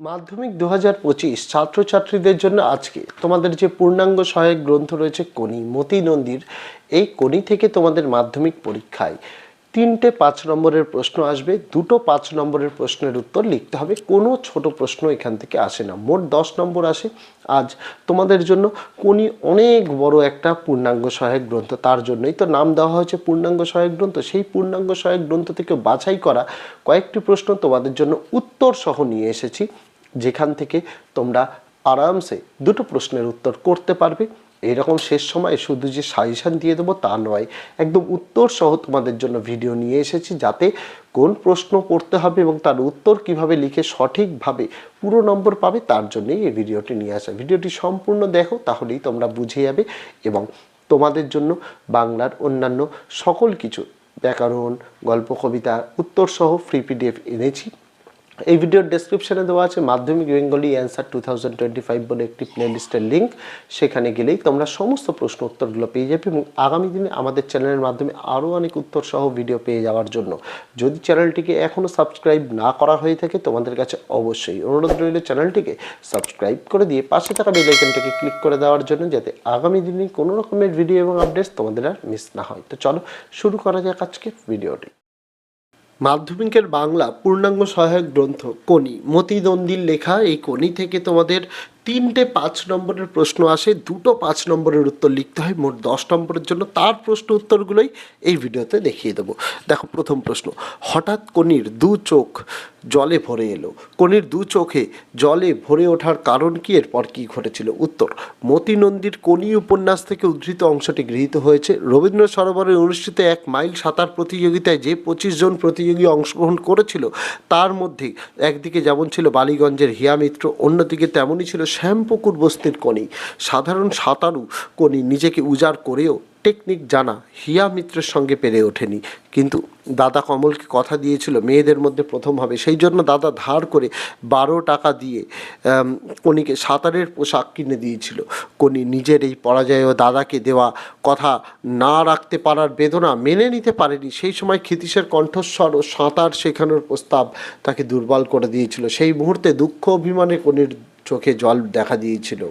মাধ্যমিক দু হাজার পঁচিশ ছাত্রছাত্রীদের জন্য আজকে তোমাদের যে পূর্ণাঙ্গ সহায়ক গ্রন্থ রয়েছে কোনি মতি নন্দীর, এই কোনি থেকে তোমাদের মাধ্যমিক পরীক্ষায় তিনটে পাঁচ নম্বরের প্রশ্ন আসবে, দুটো পাঁচ নম্বরের প্রশ্নের উত্তর লিখতে হবে, কোনো ছোট প্রশ্ন এখান থেকে আসে না, মোট দশ নম্বর আসে। আজ তোমাদের জন্য কোনি অনেক বড় একটা পূর্ণাঙ্গ সহায়ক গ্রন্থ, তার জন্যই তো নাম দেওয়া হয়েছে পূর্ণাঙ্গ সহায়ক গ্রন্থ, সেই পূর্ণাঙ্গ সহায়ক গ্রন্থ থেকে বাছাই করা কয়েকটি প্রশ্ন তোমাদের জন্য উত্তর সহ নিয়ে এসেছি। যেখান থেকে তোমরা আরামসে দুটো প্রশ্নের উত্তর করতে পারবে। এরকম শেষ সময়ে শুধু যে সাজেশান দিয়ে দেবো তা নয়, একদম উত্তর সহ তোমাদের জন্য ভিডিও নিয়ে এসেছি যাতে কোন প্রশ্ন পড়তে হবে এবং তার উত্তর কীভাবে লিখে সঠিকভাবে পুরো নম্বর পাবে তার জন্যই এই ভিডিওটি নিয়ে আসা। ভিডিওটি সম্পূর্ণ দেখো, তাহলেই তোমরা বুঝে যাবে এবং তোমাদের জন্য বাংলার অন্যান্য সকল কিছু। ব্যাকরণ, গল্প, কবিতা উত্তর সহ ফ্রি পিডিএফ এনেছি। এই ভিডিওর ডেসক্রিপশনে দেওয়া আছে Madhyamik Bengali answer two thousand twenty five বলে একটি প্লেলিস্টের লিঙ্ক সেখানে গেলেই তোমরা সমস্ত প্রশ্ন উত্তরগুলো পেয়ে যাবে এবং আগামী দিনে আমাদের চ্যানেলের মাধ্যমে আরও অনেক উত্তর সহ ভিডিও পেয়ে যাওয়ার জন্য। যদি চ্যানেলটিকে এখনও সাবস্ক্রাইব না করা হয়ে থাকে, তোমাদের কাছে অবশ্যই অনুরোধ রইল চ্যানেলটিকে সাবস্ক্রাইব করে দিয়ে পাশে থাকা বেল আইকনটাকে ক্লিক করে দেওয়ার জন্য, যাতে আগামী দিনে কোনো রকমের ভিডিও এবং আপডেটস তোমাদের আর মিস না হয়। তো চলো শুরু করা যাক আজকে ভিডিওটি মাধ্যমিকের বাংলা পূর্ণাঙ্গ সহায়ক গ্রন্থ কনি মতিদ্বন্দ্বীর লেখা এই কনি থেকে তোমাদের তিনটে পাঁচ নম্বরের প্রশ্ন আসে, দুটো পাঁচ নম্বরের উত্তর লিখতে হয়, মোট দশ নম্বরের জন্য তার প্রশ্ন উত্তরগুলোই এই ভিডিওতে দেখিয়ে দেবো। দেখো প্রথম প্রশ্ন, হঠাৎ কনির দু চোখ জলে ভরে এলো। কনির দু চোখে জলে ভরে ওঠার কারণ কি? এরপর কি ঘটেছিল? উত্তর মতি নন্দীর কনি উপন্যাস থেকে উদ্ধৃত অংশটি গৃহীত হয়েছে। রবীন্দ্র সরোবরে অনুষ্ঠিত এক মাইল সাঁতার প্রতিযোগিতায় যে পঁচিশ জন প্রতিযোগী অংশগ্রহণ করেছিল, তার মধ্যে একদিকে যেমন ছিল বালিগঞ্জের হিয়া মিত্র অন্যদিকে তেমনই ছিল শ্যামপুকুর বস্তির কনি সাধারণ সাঁতারু কনি নিজেকে উজাড় করেও টেকনিক জানা হিয়া মিত্রের সঙ্গে পেরে ওঠেনি। কিন্তু দাদা কমলকে কথা দিয়েছিল, মেয়েদের মধ্যে প্রথম হবে। সেই জন্য দাদা ধার করে বারো টাকা দিয়ে কনিকে সাঁতারের পোশাক কিনে দিয়েছিল। কনি নিজের এই পরাজয় ও দাদাকে দেওয়া কথা না রাখতে পারার বেদনা মেনে নিতে পারেনি। সেই সময় ক্ষিতীশের কণ্ঠস্বর ও সাঁতার শেখানোর প্রস্তাব তাকে দুর্বল করে দিয়েছিল। সেই মুহূর্তে দুঃখ অভিমানে কনির চোখে জল দেখা দিয়েছিল।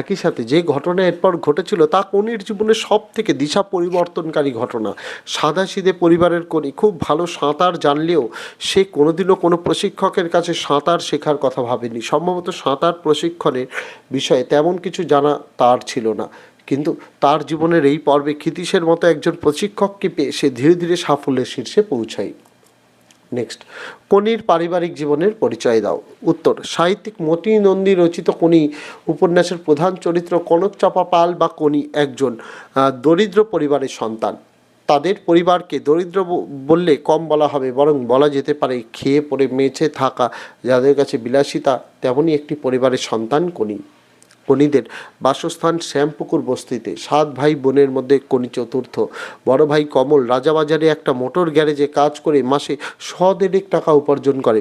একই সাথে যে ঘটনা এরপর ঘটেছিল তা কনির জীবনের সব থেকে দিশা পরিবর্তনকারী ঘটনা। সাদা সিধে পরিবারের কনি খুব ভালো সাঁতার জানলেও সে কোনোদিনও কোনো প্রশিক্ষকের কাছে সাঁতার শেখার কথা ভাবেনি। সম্ভবত সাঁতার প্রশিক্ষণের বিষয়ে তেমন কিছু জানা তার ছিল না। কিন্তু তার জীবনের এই পর্বে ক্ষিতীশের মতো একজন প্রশিক্ষককে পেয়ে সে ধীরে ধীরে সাফল্যের শীর্ষে পৌঁছায়। নেক্সট কনির পারিবারিক জীবনের পরিচয় দাও। উত্তর, সাহিত্যিক মতি নন্দী রচিত কনি উপন্যাসের প্রধান চরিত্র কনক চাপা পাল বা কনি একজন দরিদ্র পরিবারের সন্তান। তাদের পরিবারকে দরিদ্র বললে কম বলা হবে, বরং বলা যেতে পারে খেয়ে পড়ে, মেছে থাকা, যাদের কাছে বিলাসিতা, তেমনই একটি পরিবারের সন্তান কনি কনিদের বাসস্থান শ্যামপুকুর বস্তিতে। সাত ভাই বোনের মধ্যে কনি চতুর্থ। বড় ভাই কমল রাজাবাজারে একটা মোটর গ্যারেজে কাজ করে মাসে শ দেড়েক টাকা উপার্জন করে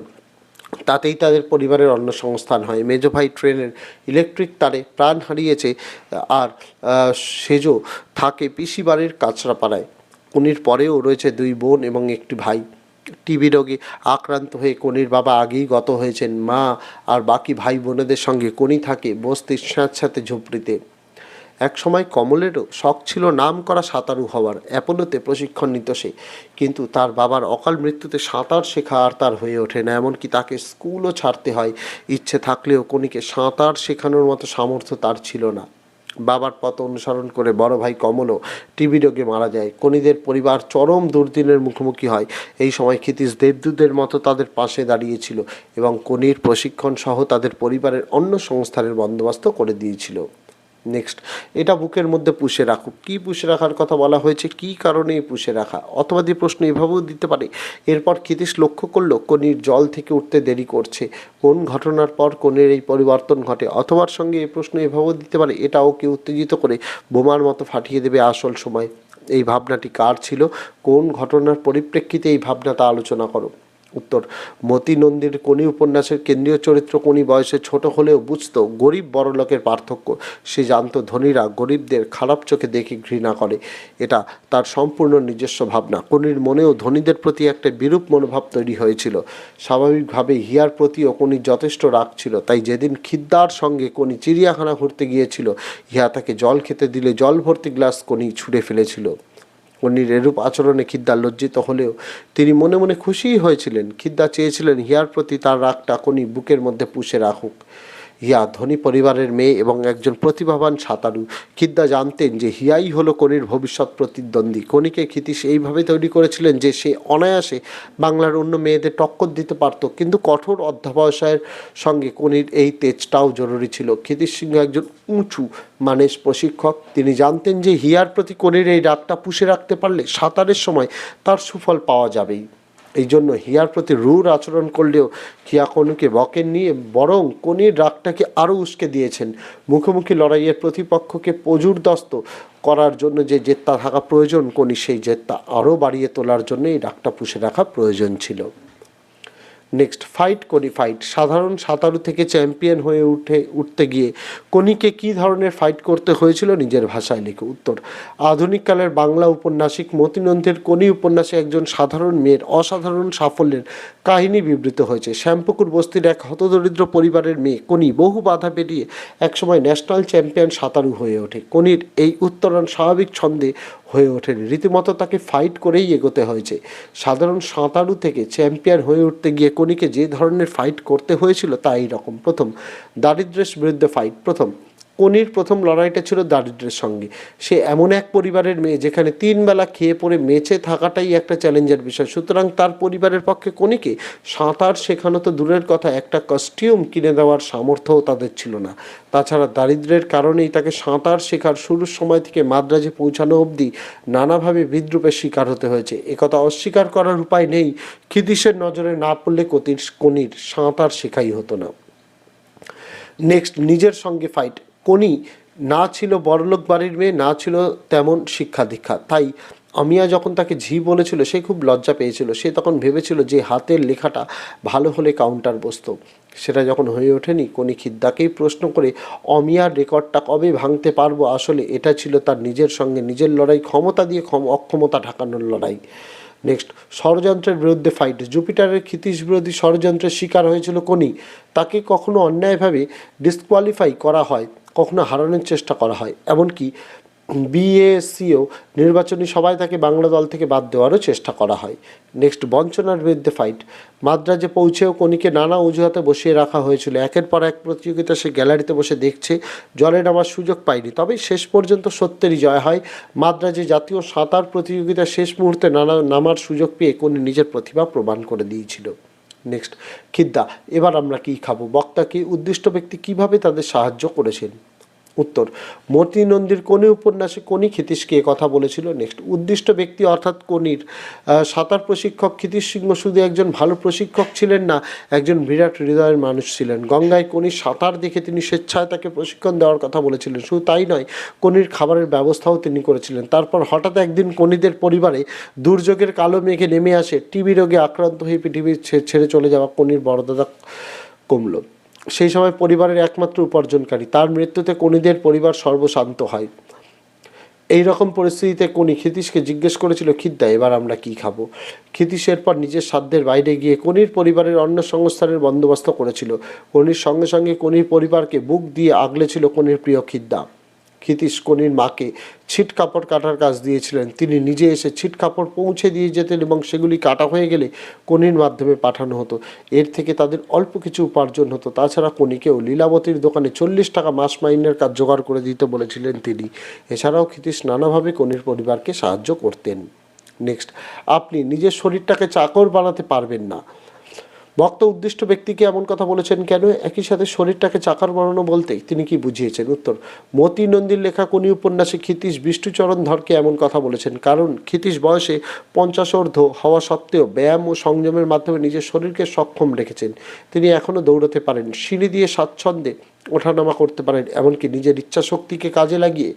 তাতেই তাদের পরিবারের অন্য সংস্থান হয়। মেজো ভাই ট্রেনের ইলেকট্রিক তারে প্রাণ হারিয়েছে, আর সেজো থাকে পিসি বাড়ির কাছড়াপাড়ায় কনির পরেও রয়েছে দুই বোন এবং একটি ভাই। টিবি রোগে আক্রান্ত হয়ে কনির বাবা আগেই গত হয়েছেন মা আর বাকি ভাই বোনেদের সঙ্গে কনি থাকে বস্তির স্যাঁতস্যাঁতে ঝুপড়িতে। এক সময় কমলেরও শখ ছিল নাম করা সাঁতারু হওয়ার, অ্যাপোলোতে প্রশিক্ষণ নিত সে। কিন্তু তার বাবার অকাল মৃত্যুতে সাঁতার শেখা আর তার হয়ে ওঠে না, এমনকি তাকে স্কুলও ছাড়তে হয়। ইচ্ছে থাকলেও কনিকে সাঁতার শেখানোর মতো সামর্থ্য তার ছিল না। বাবার পথ অনুসরণ করে বড় ভাই কমলও টিবি রোগে মারা যায়। কনিদের পরিবার চরম দুর্দিনের মুখোমুখি হয়। এই সময় ক্ষিতিশ দেবদূতের মতো তাদের পাশে দাঁড়িয়েছিল এবং কনির প্রশিক্ষণ সহ তাদের পরিবারের অন্য সংস্থানের বন্দোবস্ত করে দিয়েছিল। নেক্সট এটা বুকের মধ্যে পুষে রাখো। কী পুষে রাখার কথা বলা হয়েছে? কী কারণে পুষে রাখা? অথবা দিয়ে প্রশ্ন এভাবেও দিতে পারে, এরপর ক্ষিতীশ লক্ষ্য করল, কনির জল থেকে উঠতে দেরি করছে। কোন ঘটনার পর কনের এই পরিবর্তন ঘটে? অথবার সঙ্গে এই প্রশ্ন এভাবেও দিতে পারে এটা ওকে উত্তেজিত করে বোমার মতো ফাটিয়ে দেবে আসল সময়? এই ভাবনাটি কার ছিল? কোন ঘটনার পরিপ্রেক্ষিতে এই ভাবনাটা আলোচনা করো? উত্তর মতি নন্দীর কোনি উপন্যাসের কেন্দ্রীয় চরিত্র কোনি বয়সে ছোট হলেও বুঝত গরিব বড়লোকের পার্থক্য। সে জানত ধনীরা গরিবদের খারাপ চোখে দেখে ঘৃণা করে। এটা তার সম্পূর্ণ নিজস্ব ভাবনা। কোনির মনেও ধনীদের প্রতি একটা বিরূপ মনোভাব তৈরি হয়েছিল। স্বাভাবিকভাবে হিয়ার প্রতিও কোনির যথেষ্ট রাগ ছিল। তাই যেদিন খিদ্দার সঙ্গে কোনি চিড়িয়াখানা ঘুরতে গিয়েছিল হিয়া তাকে জল খেতে দিলে জল ভর্তি গ্লাস কোনি ছুঁড়ে ফেলেছিল। কন্যির এরূপ আচরণে খিদ্দা লজ্জিত হলেও তিনি মনে মনে খুশিই হয়েছিলেন। খিদ্দা চেয়েছিলেন, হিয়ার প্রতি তার রাগটা কোনি বুকের মধ্যে পুষে রাখুক। হিয়া ধনী পরিবারের মেয়ে এবং একজন প্রতিভাবান সাঁতারু। কিদ্দা জানতেন যে হিয়াই হলো কনির ভবিষ্যৎ প্রতিদ্বন্দ্বী। কনিকে ক্ষিতীশ এইভাবে তৈরি করেছিলেন যে সে অনায়াসে বাংলার অন্য মেয়েদের টক্কর দিতে পারত, কিন্তু কঠোর অধ্যাবসায়ের সঙ্গে কনির এই তেজটাও জরুরি ছিল। ক্ষিতীশ সিংহ একজন উঁচু মানের প্রশিক্ষক। তিনি জানতেন যে হিয়ার প্রতি কনির এই রাগটা পুষে রাখতে পারলে সাঁতারের সময় তার সুফল পাওয়া যাবেই। এই জন্য হিয়ার প্রতি রূঢ় আচরণ করলেও হিয়া কনুকে নিয়ে বরং কনির রাগটাকে আরও উস্কে দিয়েছেন। মুখোমুখি লড়াইয়ের প্রতিপক্ষকে প্রচুর পজুরদস্ত করার জন্য যে জেত্তা থাকা প্রয়োজন, কনি সেই জেত্তা আরও বাড়িয়ে তোলার জন্য এই রাগটা পুষে রাখা প্রয়োজন ছিল। নেক্সট ফাইট কনি ফাইট। সাধারণ সাঁতারু থেকে চ্যাম্পিয়ন হয়ে উঠে, উঠতে গিয়ে কনিকে কী ধরনের ফাইট করতে হয়েছিল নিজের ভাষায় লিখে উত্তর। আধুনিককালের বাংলা উপন্যাসিক মতিনন্দের কনি উপন্যাসে একজন সাধারণ মেয়ের অসাধারণ সাফল্যের কাহিনী বিবৃত হয়েছে। শ্যামপুকুর বস্তির এক হতদরিদ্র পরিবারের মেয়ে কনি বহু বাধা পেরিয়ে একসময় ন্যাশনাল চ্যাম্পিয়ন সাঁতারু হয়ে ওঠে। কনির এই উত্তরণ স্বাভাবিক ছন্দে হয়ে ওঠেনি। রীতিমতো তাকে ফাইট করেই এগোতে হয়েছে। সাধারণ সাঁতারু থেকে চ্যাম্পিয়ন হয়ে উঠতে গিয়ে কোনিকে যে ধরনের ফাইট করতে হয়েছিল তা এই রকম। প্রথম দারিদ্রের বিরুদ্ধে ফাইট প্রথম কনির প্রথম লড়াইটা ছিল দারিদ্র্যের সঙ্গে। সে এমন এক পরিবারের মেয়ে যেখানে তিনবেলা খেয়ে পড়ে মেচে থাকাটাই একটা চ্যালেঞ্জের বিষয়। সুতরাং তার পরিবারের পক্ষে কনিকে সাঁতার শেখানো তো দূরের কথা, একটা কস্টিউম কিনে দেওয়ার সামর্থ্যও তাদের ছিল না। তাছাড়া দারিদ্র্যের কারণেই তাকে সাঁতার শেখার শুরুর সময় থেকে মাদ্রাজে পৌঁছানো অবধি নানাভাবে বিদ্রুপের শিকার হতে হয়েছে। একথা অস্বীকার করার উপায় নেই। খিদিসের নজরে না পড়লে কতির কনির সাঁতার শেখাই হতো না। নেক্সট নিজের সঙ্গে ফাইট কোনি না ছিল বড়লোক বাড়ির মেয়ে, না ছিল তেমন শিক্ষা দীক্ষা তাই আমিয়া যখন তাকে ঝি বলেছিল, সে খুব লজ্জা পেয়েছিল। সে তখন ভেবেছিল যে হাতের লেখাটা ভালো হলে কাউন্টার বসত। সেটা যখন হয়ে ওঠেনি, কোনি খিদ্দাকেই প্রশ্ন করে, অমিয়ার রেকর্ডটা কবে ভাঙতে পারব? আসলে এটা ছিল তার নিজের সঙ্গে নিজের লড়াই, ক্ষমতা দিয়ে ক্ষম, অক্ষমতা ঢাকানোর লড়াই। নেক্সট ষড়যন্ত্রের বিরুদ্ধে ফাইট জুপিটারের ক্ষিতিশ বিরোধী ষড়যন্ত্রের শিকার হয়েছিল কোনি? তাকে কখনো অন্যায়ভাবে ডিসকোয়ালিফাই করা হয়, কখনো হারানোর চেষ্টা করা হয়। এমনকি বিএসসিও নির্বাচনী সভায় তাকে বাংলা দল থেকে বাদ দেওয়ারও চেষ্টা করা হয়। নেক্সট বঞ্চনার বিরুদ্ধে ফাইট মাদ্রাজে পৌঁছেও কনিকে নানা অজুহাতে বসিয়ে রাখা হয়েছিল। একের পর এক প্রতিযোগিতা সে গ্যালারিতে বসে দেখছে, জলে নামার সুযোগ পায়নি। তবে শেষ পর্যন্ত সত্যেরই জয় হয়। মাদ্রাজে জাতীয় সাঁতার প্রতিযোগিতা শেষ মুহূর্তে নানা নামার সুযোগ পেয়ে কনি নিজের প্রতিভা প্রমাণ করে দিয়েছিল। নেক্সট খিদ্দা, এবার আমরা কি খাব? বক্তাকে উদ্দিষ্ট ব্যক্তি কীভাবে তাদের সাহায্য করেছেন? উত্তর, মতি নন্দীর কোনি উপন্যাসে কোনি ক্ষিতীশকে কথা বলেছিল নেক্সট। উদ্দিষ্ট ব্যক্তি অর্থাৎ কোনির সাঁতার প্রশিক্ষক ক্ষিতীশ সিংহ শুধু একজন ভালো প্রশিক্ষক ছিলেন না, একজন বিরাট হৃদয়ের মানুষ ছিলেন। গঙ্গায় কোনির সাঁতার দেখে তিনি স্বেচ্ছায় তাকে প্রশিক্ষণ দেওয়ার কথা বলেছিলেন। শুধু তাই নয় কোনির খাবারের ব্যবস্থাও তিনি করেছিলেন। তারপর হঠাৎ একদিন কোনিদের পরিবারে দুর্যোগের কালো মেঘে নেমে আসে। টিবি রোগে আক্রান্ত হয়ে পৃথিবী ছেড়ে চলে যাওয়া কোনির বড়দাদা কমল। সেই সময় পরিবারের একমাত্র উপার্জনকারী। তার মৃত্যুতে কনিদের পরিবার সর্বশান্ত হয়। এই রকম পরিস্থিতিতে কোনি ক্ষিতীশকে জিজ্ঞেস করেছিল, খিদ্দা, এবার আমরা কি খাব? ক্ষিতীশ এরপর নিজের সাধ্যের বাইরে গিয়ে কনির পরিবারের অন্য সংস্থানের বন্দোবস্ত করেছিল। কনির সঙ্গে সঙ্গে কনির পরিবারকে বুক দিয়ে আগলেছিল কনির প্রিয় খিদ্দা। ক্ষিতীশ কনির মাকে ছিট কাপড় কাটার কাজ দিয়েছিলেন। তিনি নিজে এসে ছিট কাপড় পৌঁছে দিয়ে যেতেন এবং সেগুলি কাটা হয়ে গেলে কনির মাধ্যমে পাঠানো হতো। এর থেকে তাদের অল্প কিছু উপার্জন হতো। তাছাড়া কনিকেও লীলাবতীর দোকানে চল্লিশ টাকা মাস মাইনের কাজ জোগাড় করে দিতে বলেছিলেন তিনি। এছাড়াও ক্ষিতীশ নানাভাবে কনির পরিবারকে সাহায্য করতেন। নেক্সট, আপনি নিজের শরীরটাকে চাকর বানাতে পারবেন না। বক্তা উদ্দিষ্ট ব্যক্তিকে এমন কথা বলেছেন কেন? একই সাথে শরীরটাকে চাকার বানানো বলতে তিনি কি বুঝিয়েছেন? উত্তর মতি নন্দীর লেখা কোনি উপন্যাসে ক্ষিতীশ বিষ্ণুচরণ ধরকে এমন কথা বলেছেন। কারণ ক্ষিতীশ বয়সে পঞ্চাশোর্ধ হওয়া সত্ত্বেও ব্যায়াম ও সংযমের মাধ্যমে নিজের শরীরকে সক্ষম রেখেছেন। তিনি এখনও দৌড়াতে পারেন। সিঁড়ি দিয়ে স্বাচ্ছন্দ্যে ওঠানামা করতে পারেন, এমনকি নিজের ইচ্ছা শক্তিকে কাজে লাগিয়ে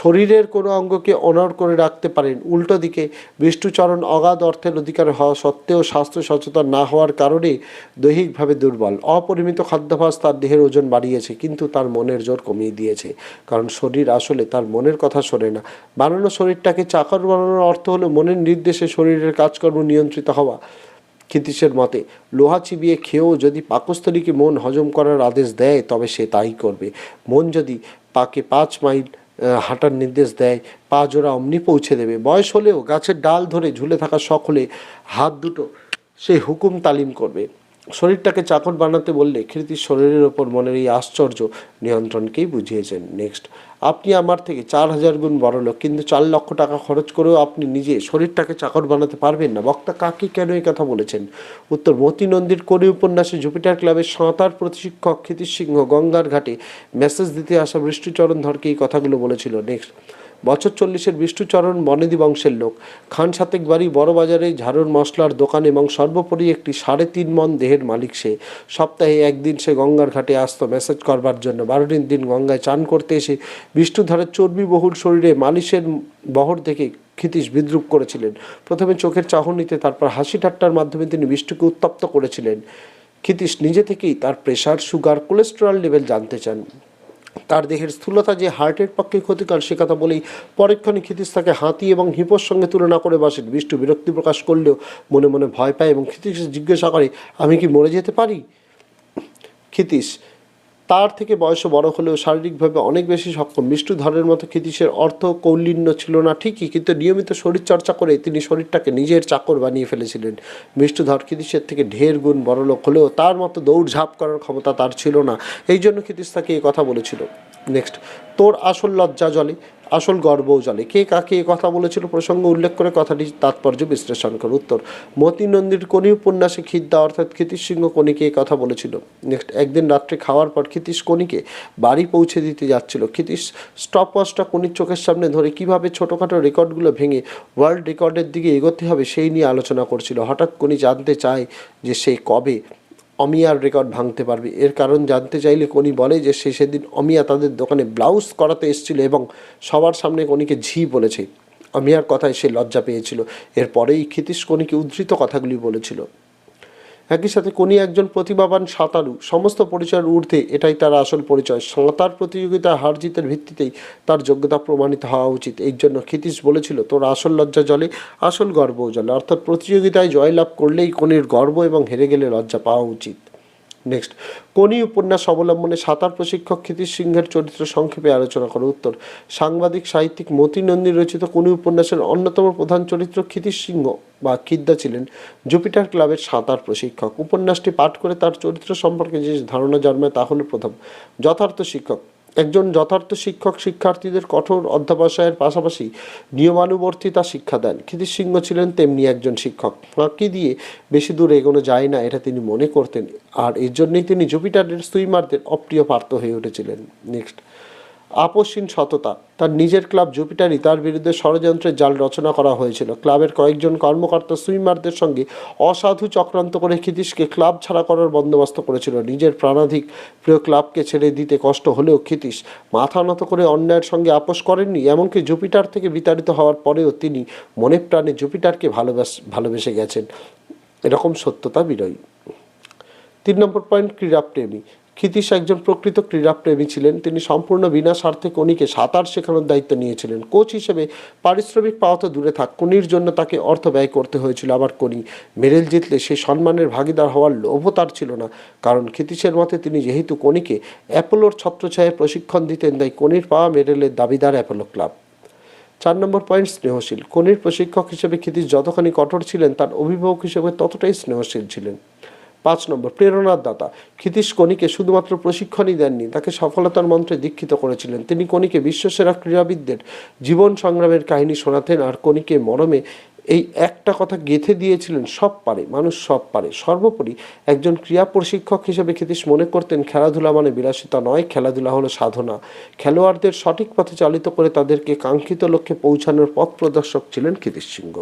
শরীরের কোনো অঙ্গকে অনড় করে রাখতে পারেন। উল্টো দিকে, বিষ্ণুচরণ অগাধ অর্থের অধিকার হওয়া সত্ত্বেও স্বাস্থ্য সচেতন না হওয়ার কারণে দৈহিকভাবে দুর্বল। অপরিমিত খাদ্যাভ্যাস তার দেহের ওজন বাড়িয়েছে, কিন্তু তার মনের জোর কমিয়ে দিয়েছে। কারণ শরীর আসলে তার মনের কথা শোনে না। বানানো শরীরটাকে চাকর বানানোর অর্থ হলো মনের নির্দেশে শরীরের কাজকর্ম নিয়ন্ত্রিত হওয়া। ক্ষিতীশের মতে, লোহা চিবিয়ে খেয়েও যদি পাকস্থলীকে মন হজম করার আদেশ দেয়, তবে সে তাই করবে। মন যদি পাকে পাঁচ মাইল হাঁটার নির্দেশ দেয়, পা জোড়া অমনি পৌঁছে দেবে। বয়স হলেও গাছের ডাল ধরে ঝুলে থাকা শখ হলে হাত দুটো সে হুকুম তালিম করবে। শরীরটাকে চাকর বানাতে বললে কৃতির শরীরের ওপর মনের এই আশ্চর্য নিয়ন্ত্রণকেই বুঝিয়েছেন। নেক্সট। আপনি আমার থেকে চার হাজার গুণ বড় লোক, কিন্তু চার লক্ষ টাকা খরচ করেও আপনি নিজে শরীরটাকে চাকর বানাতে পারবেন না। বক্তা কাকে কেন এই কথা বলেছেন? উত্তর, মতি নন্দীর করি উপন্যাসে জুপিটার ক্লাবের সাঁতার প্রতিশিক্ষক ক্ষিতিসিংহ গঙ্গার ঘাটে মেসেজ দিতে আসা বৃষ্টিচরণ ধরকে এই কথাগুলো বলেছিল। নেক্সট বছর চল্লিশের বিষ্ণুচরণ বনেদি বংশের লোক। খান সাতেক বাড়ি, বড় বাজারে, ঝাড়ুর মশলার দোকান এবং সর্বোপরি একটি সাড়ে তিন মন দেহের মালিক সে। সপ্তাহে একদিন সে গঙ্গার ঘাটে আসতো মেসেজ করবার জন্য। বারো দিন দিন গঙ্গায় চান করতে এসে বিষ্ণুধরের চর্বিবহুল শরীরে মালিশের বহর দেখে ক্ষিতীশ বিদ্রুপ করেছিলেন। প্রথমে চোখের চাহনিতে, তারপর হাসি ঠাট্টার মাধ্যমে তিনি বিষ্ণুকে উত্তপ্ত করেছিলেন। ক্ষিতীশ নিজে থেকেই তার প্রেশার, সুগার, কোলেস্টেরল লেভেল জানতে চান। তার দেহের স্থূলতা যে হার্টের পক্ষে ক্ষতিকর, সে কথা বলেই পরক্ষণে ক্ষিতিশ তাকে হাতি এবং হিপোর সঙ্গে তুলনা করে বসেন বিষ্টু বিরক্তি প্রকাশ করলেও মনে মনে ভয় পায় এবং ক্ষিতিশ জিজ্ঞাসা করে, আমি কি মরে যেতে পারি? ক্ষিতীশ তার থেকে বয়সে বড় হলেও শারীরিকভাবে অনেক বেশি সক্ষম। মিষ্টু ধরের মতো ক্ষিতিশের অর্থ কৌলিন্য ছিল না ঠিকই, কিন্তু নিয়মিত শরীরচর্চা করে তিনি শরীরটাকে নিজের চাকর বানিয়ে ফেলেছিলেন। ধর ক্ষিতিশের থেকে ঢের গুণ বড় লোক হলেও তার মতো দৌড়ঝাঁপ করার ক্ষমতা তার ছিল না। এই জন্য ক্ষিতিশ তাকে এই কথা বলেছিল। নেক্সট। তোর আসল লজ্জা জলে, আসল গর্বও জলে। কে কাকে এ কথা বলেছিল প্রসঙ্গ উল্লেখ করে কথাটি তাৎপর্য বিশ্লেষণ করে। উত্তর মতি নন্দীর কোনি উপন্যাসে খিদ্দা অর্থাৎ ক্ষিতীশ সিংহ কনিকে এই কথা বলেছিল। নেক্সট, একদিন রাত্রে খাওয়ার পর ক্ষিতীশ কনিকে বাড়ি পৌঁছে দিতে যাচ্ছিল। ক্ষিতীশ স্টপ ওয়াচটা কনির চোখের সামনে ধরে কীভাবে ছোটোখাটো রেকর্ডগুলো ভেঙে ওয়ার্ল্ড রেকর্ডের দিকে এগোতে হবে সেই নিয়ে আলোচনা করছিল। হঠাৎ কনি জানতে চায় যে সে কবে অমিয়ার রেকর্ড ভাঙতে পারবে। এর কারণ জানতে চাইলে কনি বলে যে, সে সেদিন অমিয়া তাদের দোকানে ব্লাউজ করাতে এসেছিল এবং সবার সামনে কনিকে ঝি বলেছে। অমিয়ার কথায় সে লজ্জা পেয়েছিল। এরপরেই ক্ষিতীশ কনিকে উদ্ধৃত কথাগুলি বলেছিল। একই সাথে কোনি একজন প্রতিভাবান সাঁতারু। সমস্ত পরিচয়ের ঊর্ধ্বে এটাই তার আসল পরিচয়। সাঁতার প্রতিযোগিতা হার জিতের ভিত্তিতেই তার যোগ্যতা প্রমাণিত হওয়া উচিত। এই জন্য ক্ষিতীশ বলেছিল, তোর আসল লজ্জা জলে, আসল গর্বও জলে। অর্থাৎ প্রতিযোগিতায় জয়লাভ করলেই কোনির গর্ব এবং হেরে গেলে লজ্জা পাওয়া উচিত। নেক্সট কোনি উপন্যাস অবলম্বনে সাঁতার প্রশিক্ষক ক্ষিতিশ সিংহের চরিত্র সংক্ষেপে আলোচনা করো উত্তর। সাংবাদিক, সাহিত্যিক মতি নন্দী রচিত কোনি উপন্যাসের অন্যতম প্রধান চরিত্র ক্ষিতীশ সিংহ বা খিদ্দা ছিলেন জুপিটার ক্লাবের সাঁতার প্রশিক্ষক। উপন্যাসটি পাঠ করে তার চরিত্র সম্পর্কে যে ধারণা জন্মায় তা হল প্রথম, যথার্থ শিক্ষক। একজন যথার্থ শিক্ষক শিক্ষার্থীদের কঠোর অধ্যাবসায়ের পাশাপাশি নিয়মানুবর্তিতা শিক্ষা দেন। ক্ষিতির সিংহ ছিলেন তেমনি একজন শিক্ষক। ফাঁকি দিয়ে বেশি দূর এগোনো যায় না, এটা তিনি মনে করতেন। আর এর জন্যই তিনি জুপিটারের সুইমারদের অপ্রিয় পার্থ হয়ে উঠেছিলেন। নেক্সট। আপসহীন সততা। তার নিজের ক্লাব জুপিটারই তার বিরুদ্ধে ষড়যন্ত্রের জাল রচনা করা হয়েছিল। ক্লাবের কয়েকজন কর্মকর্তা সুইমারদের সঙ্গে অসাধু চক্রান্ত করে ক্ষিতীশকে ক্লাব ছাড়া করার বন্দোবস্ত করেছিল। নিজের প্রাণাধিক প্রিয় ক্লাবকে ছেড়ে দিতে কষ্ট হলেও ক্ষিতীশ মাথা নত করে অন্যায়ের সঙ্গে আপোষ করেননি, এমনকি জুপিটার থেকে বিতাড়িত হওয়ার পরেও তিনি মনে প্রাণে জুপিটারকে ভালোবাস, ভালোবেসে গেছেন। এরকম সত্যতা বিরয়ী তিন নম্বর পয়েন্ট, ক্রীড়াপ্রেমী। ক্ষিতীশ একজন প্রকৃত ক্রীড়াপ্রেমী ছিলেন। তিনি সম্পূর্ণ বিনা স্বার্থে কনিকে সাঁতার শেখানোর দায়িত্ব নিয়েছিলেন। কোচ হিসেবে পারিশ্রমিক পাওয়া তো দূরে থাক কনির জন্য তাকে অর্থ ব্যয় করতে হয়েছিল আবার কনি মেডেল জিতলে সে সম্মানের ভাগিদার হওয়ার লোভও তার ছিল না। কারণ ক্ষিতীশের মতে তিনি যেহেতু কনিকে অ্যাপোলোর ছত্রছায়ায় প্রশিক্ষণ দিতেন, তাই কনির পাওয়া মেডেলের দাবিদার অ্যাপোলো ক্লাব। চার নম্বর পয়েন্ট, স্নেহশীল। কনির প্রশিক্ষক হিসেবে ক্ষিতীশ যতখানি কঠোর ছিলেন, তার অভিভাবক হিসেবে ততটাই স্নেহশীল ছিলেন। পাঁচ নম্বর প্রেরণার দাতা ক্ষিতীশ কনিকে শুধুমাত্র প্রশিক্ষণই দেননি, তাকে সফলতার মন্ত্রে দীক্ষিত করেছিলেন। তিনি কনিকে বিশ্বসেরা ক্রীড়াবিদদের জীবন সংগ্রামের কাহিনী শোনাতেন আর কনিকে মরমে এই একটা কথা গেঁথে দিয়েছিলেন, সব পারে, মানুষ সব পারে। সর্বোপরি একজন ক্রীড়া প্রশিক্ষক হিসেবে ক্ষিতীশ মনে করতেন, খেলাধুলা মানে বিলাসিতা নয়, খেলাধুলা হলো সাধনা। খেলোয়াড়দের সঠিক পথে চালিত করে তাদেরকে কাঙ্ক্ষিত লক্ষ্যে পৌঁছানোর পথ প্রদর্শক ছিলেন ক্ষিতীশ সিংহ।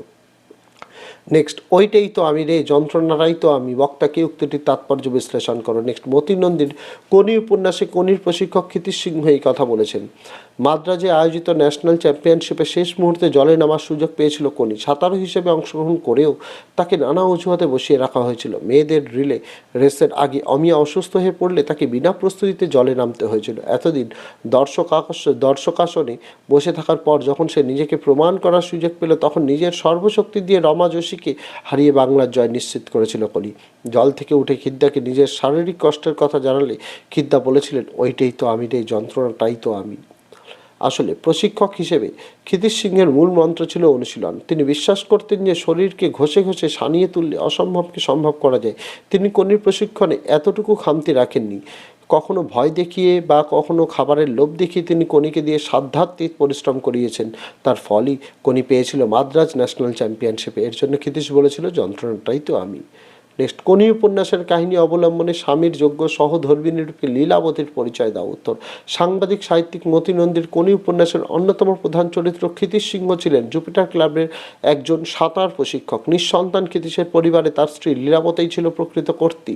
নেক্সট ওইটাই তো আমি রে যন্ত্রণাটাই তো আমি। বক্তাকে উক্তিটির তাৎপর্য বিশ্লেষণ করো। নেক্সট মতি নন্দীর কোনি উপন্যাসে কোনির প্রশিক্ষক ক্ষিতিশ সিংহ এই কথা বলেছেন। মাদ্রাজে আয়োজিত ন্যাশনাল চ্যাম্পিয়নশিপে শেষ মুহূর্তে জলে নামার সুযোগ পেয়েছিল কোনি সাঁতারু হিসেবে অংশগ্রহণ করেও তাকে নানা অজুহাতে বসিয়ে রাখা হয়েছিল। মেয়েদের রিলে রেসের আগে অমিয়া অসুস্থ হয়ে পড়লে তাকে বিনা প্রস্তুতিতে জলে নামতে হয়েছিল। এতদিন দর্শক দর্শক আসনে বসে থাকার পর যখন সে নিজেকে প্রমাণ করার সুযোগ পেল, তখন নিজের সর্বশক্তি দিয়ে রমা যোশীকে হারিয়ে বাংলার জয় নিশ্চিত করেছিল কলি। জল থেকে উঠে খিদ্দাকে নিজের শারীরিক কষ্টের কথা জানালে খিদ্দা বলেছিলেন, ওইটাই তো আমি রে, যন্ত্রণাটাই তো আমি। আসলে প্রশিক্ষক হিসেবে ক্ষিতিশ সিংহের মূল মন্ত্র ছিল অনুশীলন। তিনি বিশ্বাস করতেন যে শরীরকে ঘষে ঘষে সানিয়ে তুললে অসম্ভবকে সম্ভব করা যায়। তিনি কনির প্রশিক্ষণে এতটুকু খামতি রাখেননি। কখনো ভয় দেখিয়ে বা কখনো খাবারের লোভ দেখিয়ে তিনি কনিকে দিয়ে সাধ্যাত্মিক পরিশ্রম করিয়েছেন। তার ফলই কনি পেয়েছিল মাদ্রাজ ন্যাশনাল চ্যাম্পিয়নশিপে। এর জন্য ক্ষিতিশ বলেছিল, যন্ত্রণাটাই তো আমি। নেক্সট কোনি উপন্যাসের কাহিনী অবলম্বনে স্বামীর যোগ্য সহধর্মিনী রূপে লীলাবতীর পরিচয় দাও উত্তর। সাংবাদিক সাহিত্যিক মতি নন্দীর কোনি উপন্যাসের অন্যতম প্রধান চরিত্র ক্ষিতিশ সিংহ ছিলেন? জুপিটার ক্লাবের একজন সাঁতার প্রশিক্ষক। নিঃসন্তান ক্ষিতিশের পরিবারে তার স্ত্রী লীলাবতীই ছিল প্রকৃত কর্তী।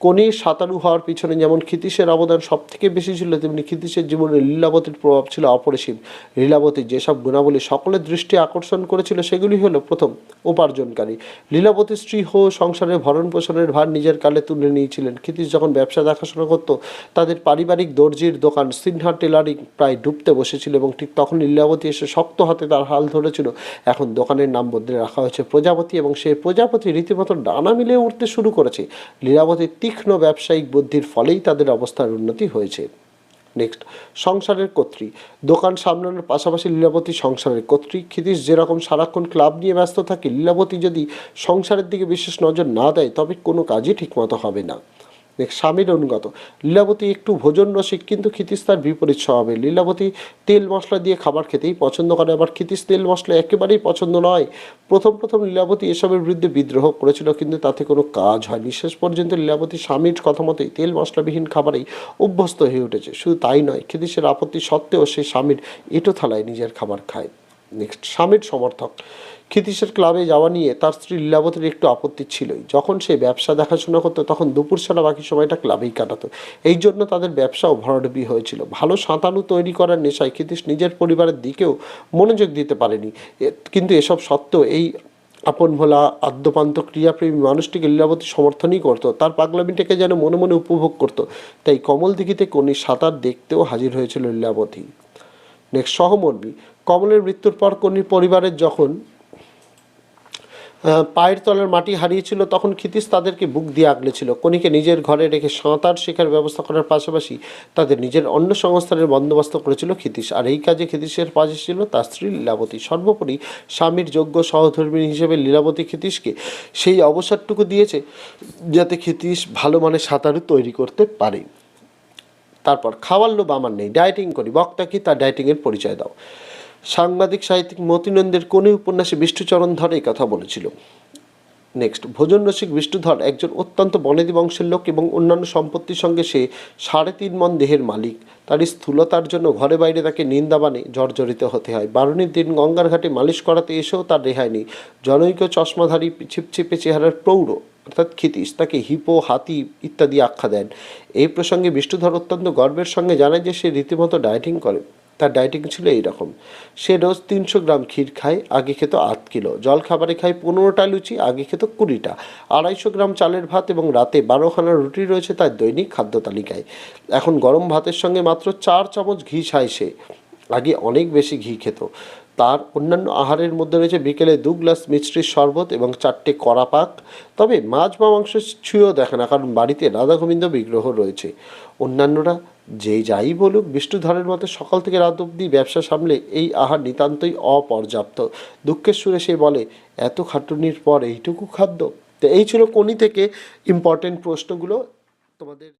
কোনির সাঁতারু হওয়ার পিছনে যেমন ক্ষিতিশের অবদান সব থেকে বেশি ছিল, তেমনি ক্ষিতিশের জীবনে লীলাবতীর প্রভাব ছিল অপরিসীম। লীলাবতীর যেসব গুণাবলী সকলের দৃষ্টি আকর্ষণ করেছিল, সেগুলি হলো প্রথম, উপার্জনকারী। লীলাবতীর স্ত্রী হো সংসারের ভরণ পোষণের ভার নিজের কালে তুলে নিয়েছিলেন। ক্ষিতিশ যখন ব্যবসা দেখাশোনা করতো, তাদের পারিবারিক দর্জির দোকান সিনহা টেলারিং প্রায় ডুবতে বসেছিল এবং ঠিক তখন লীলাবতী এসে শক্ত হাতে তার হাল ধরেছিল। এখন দোকানের নাম বদলে রাখা হয়েছে প্রজাপতি এবং সেই প্রজাপতি রীতিমতো ডানা মিলে উঠতে শুরু করেছে। লীলাবতীর তীক্ষ্ণ ব্যবসায়িক বুদ্ধির ফলেই তাদের অবস্থার উন্নতি হয়েছে। নেক্সট সংসারের কর্ত্রী। দোকান সামলানোর পাশাপাশি লীলাবতী সংসারের কর্ত্রী। ক্ষিতীশ, যেরকম সারাক্ষণ ক্লাব নিয়ে ব্যস্ত থাকে, লীলাবতী যদি সংসারের দিকে বিশেষ নজর না দেয়, তবে কোনো কাজই ঠিকমতো হবে না। নেক্সট স্বামীর অনুগত। লীলাবতী একটু ভোজন রসিক কিন্তু ক্ষিতিশ তার বিপরীত স্বভাবের লীলাবতী তেল মশলা দিয়ে খাবার খেতেই পছন্দ করে, আবার ক্ষিতিশ তেল মশলা একেবারেই পছন্দ নয়। প্রথম প্রথম লীলাবতী এসবের বিরুদ্ধে বিদ্রোহ করেছিল, কিন্তু তাতে কোনো কাজ হয়নি। শেষ পর্যন্ত লীলাবতী স্বামীর কথা মতোই তেল মশলাবিহীন খাবারেই অভ্যস্ত হয়ে উঠেছে। শুধু তাই নয় ক্ষিতিশের আপত্তি সত্ত্বেও সে স্বামীর এটো থালায় নিজের খাবার খায়। নেক্সট, স্বামীর সমর্থক। ক্ষিতিশের ক্লাবে যাওয়া নিয়ে তার স্ত্রী লীলাবতীর একটু আপত্তি ছিলই। যখন সে ব্যবসা দেখাশোনা করতো, তখন দুপুর ছাড়া বাকি সময়টা ক্লাবেই কাটাতো। এই জন্য তাদের ব্যবসাও ভরাডুবি হয়েছিল। ভালো সাঁতারু তৈরি করার নেশায় ক্ষিতিশ নিজের পরিবারের দিকেও মনোযোগ দিতে পারেনি। কিন্তু এসব সত্ত্বেও এই আপন ভোলা আদ্যপান্ত ক্রিয়াপ্রেমী মানুষটিকে লীলাবতী সমর্থনই করতো। তার পাগলামিটাকে যেন মনে মনে উপভোগ করতো। তাই কমল দিঘিতে কোনি সাঁতার দেখতেও হাজির হয়েছিল লীলাবতী। নেক্সট সহমর্মী। কমলের মৃত্যুর পর কনির পরিবারের যখন পায়ের তলার মাটি হারিয়েছিল, তখন ক্ষিতিশ তাদেরকে বুক দিয়ে আগলেছিল। কনিকে নিজের ঘরে রেখে সাঁতার শেখার ব্যবস্থা করার পাশাপাশি তাদের নিজের অন্য সংস্থানের বন্দোবস্ত করেছিল ক্ষিতিশ। আর এই কাজে ক্ষিতিশের পাশে ছিল তার স্ত্রী লীলাবতী। সর্বোপরি স্বামীর যোগ্য সহধর্মিণী হিসেবে লীলাবতী ক্ষিতিশকে সেই অবসরটুকু দিয়েছে যাতে ক্ষিতিশ ভালো মানের সাঁতারু তৈরি করতে পারে। তারপর, খাওয়ার লোভ আমার নেই, ডায়েটিং করি। বক্তা কি তার ডায়েটিংয়ের পরিচয় দাও। সাংবাদিক সাহিত্যিক মতিনন্দের কোনে উপন্যাসে বিষ্ণুচরণ ধর এই কথা বলেছিল। নেক্সট ভোজন রসিক বিষ্ণুধর একজন অত্যন্ত বনেদি বংশের লোক এবং অন্যান্য সম্পত্তির সঙ্গে সে সাড়ে তিন মন দেহের মালিক। তার স্থূলতার জন্য ঘরে বাইরে তাকে নিন্দাবানে জর্জরিত হতে হয়। বারুণীর দিন গঙ্গার ঘাটে মালিশ করাতে এসেও তার রেহাই নেই। জনৈক চশমাধারী ছিপছিপে চেহারার প্রৌঢ়, অর্থাৎ ক্ষিতিশ, তাকে হিপো, হাতি ইত্যাদি আখ্যা দেন। এই প্রসঙ্গে বিষ্ণুধর অত্যন্ত গর্বের সঙ্গে জানায় যে সে রীতিমতো ডায়েটিং করে। তার ডায়েটিং ছিল এইরকম। সে রোজ তিনশো গ্রাম ক্ষীর খায়, আগে খেত আট কিলো। জল খাবারে খায় পনেরোটা লুচি, আগে খেত কুড়িটা। আড়াইশো গ্রাম চালের ভাত এবং রাতে বারোখানা রুটি রয়েছে তার দৈনিক খাদ্য তালিকায়। এখন গরম ভাতের সঙ্গে মাত্র চার চামচ ঘি খায় সে। আগে অনেক বেশি ঘি খেত। তার অন্যান্য আহারের মধ্যে রয়েছে বিকেলে দু গ্লাস মিষ্টির শরবত এবং চারটে কড়া পাক। তবে মাছ বা মাংস ছুঁয়েও দেখে না, কারণ বাড়িতে রাধা গোবিন্দ বিগ্রহ রয়েছে। অন্যান্যরা যেই যাই বলুক বিষ্ণুধরের মতো সকাল থেকে রাত অবধি ব্যবসা সামলে এই আহার নিতান্তই অপর্যাপ্ত। দুঃখের সুরে সে বলে, এত খাটুনির পর এইটুকু খাদ্য? তো এই ছিল কোনি থেকে ইম্পর্টেন্ট প্রশ্নগুলো তোমাদের